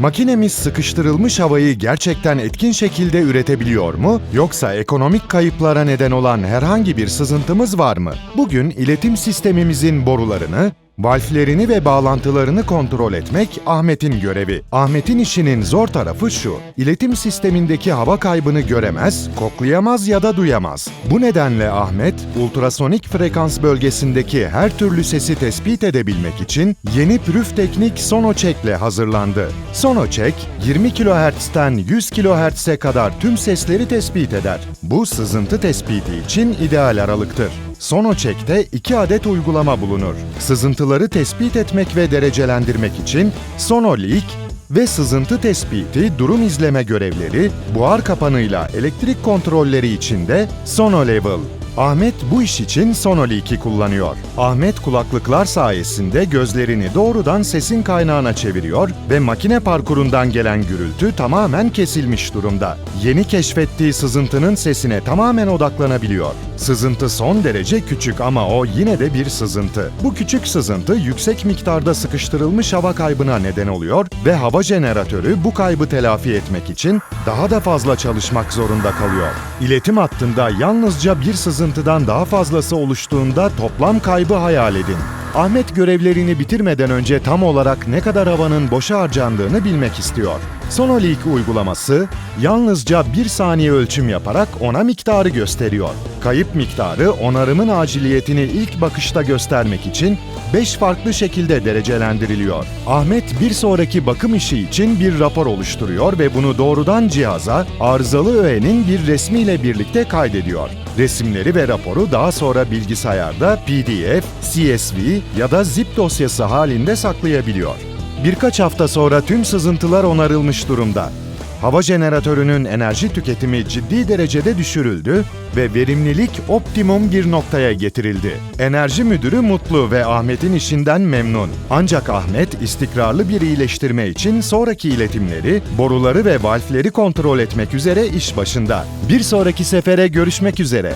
Makinemiz sıkıştırılmış havayı gerçekten etkin şekilde üretebiliyor mu? Yoksa ekonomik kayıplara neden olan herhangi bir sızıntımız var mı? Bugün iletim sistemimizin borularını, valflerini ve bağlantılarını kontrol etmek Ahmet'in görevi. Ahmet'in işinin zor tarafı şu, iletim sistemindeki hava kaybını göremez, koklayamaz ya da duyamaz. Bu nedenle Ahmet, ultrasonik frekans bölgesindeki her türlü sesi tespit edebilmek için yeni pürüf teknik Sonocheck ile hazırlandı. Sonocheck, 20 kHz'ten 100 kHz'e kadar tüm sesleri tespit eder. Bu sızıntı tespiti için ideal aralıktır. Sonocheck'te iki adet uygulama bulunur. Sızıntıları tespit etmek ve derecelendirmek için SonoLeak ve sızıntı tespiti, durum izleme görevleri, buhar kapanıyla elektrik kontrolleri için de SonoLevel. Ahmet bu iş için Sonoleak'i kullanıyor. Ahmet kulaklıklar sayesinde gözlerini doğrudan sesin kaynağına çeviriyor ve makine parkurundan gelen gürültü tamamen kesilmiş durumda. Yeni keşfettiği sızıntının sesine tamamen odaklanabiliyor. Sızıntı son derece küçük ama o yine de bir sızıntı. Bu küçük sızıntı yüksek miktarda sıkıştırılmış hava kaybına neden oluyor ve hava jeneratörü bu kaybı telafi etmek için daha da fazla çalışmak zorunda kalıyor. İletim hattında yalnızca bir sızıntıdan daha fazlası oluştuğunda toplam kaybı hayal edin. Ahmet görevlerini bitirmeden önce tam olarak ne kadar havanın boşa harcandığını bilmek istiyor. Sonoleak uygulaması yalnızca bir saniye ölçüm yaparak ona miktarı gösteriyor. Kayıp miktarı onarımın aciliyetini ilk bakışta göstermek için 5 farklı şekilde derecelendiriliyor. Ahmet bir sonraki bakım işi için bir rapor oluşturuyor ve bunu doğrudan cihaza arızalı öğenin bir resmiyle birlikte kaydediyor. Resimleri ve raporu daha sonra bilgisayarda PDF, CSV ya da zip dosyası halinde saklayabiliyor. Birkaç hafta sonra tüm sızıntılar onarılmış durumda. Hava jeneratörünün enerji tüketimi ciddi derecede düşürüldü ve verimlilik optimum bir noktaya getirildi. Enerji müdürü mutlu ve Ahmet'in işinden memnun. Ancak Ahmet istikrarlı bir iyileştirme için sonraki iletimleri, boruları ve valfleri kontrol etmek üzere iş başında. Bir sonraki sefere görüşmek üzere.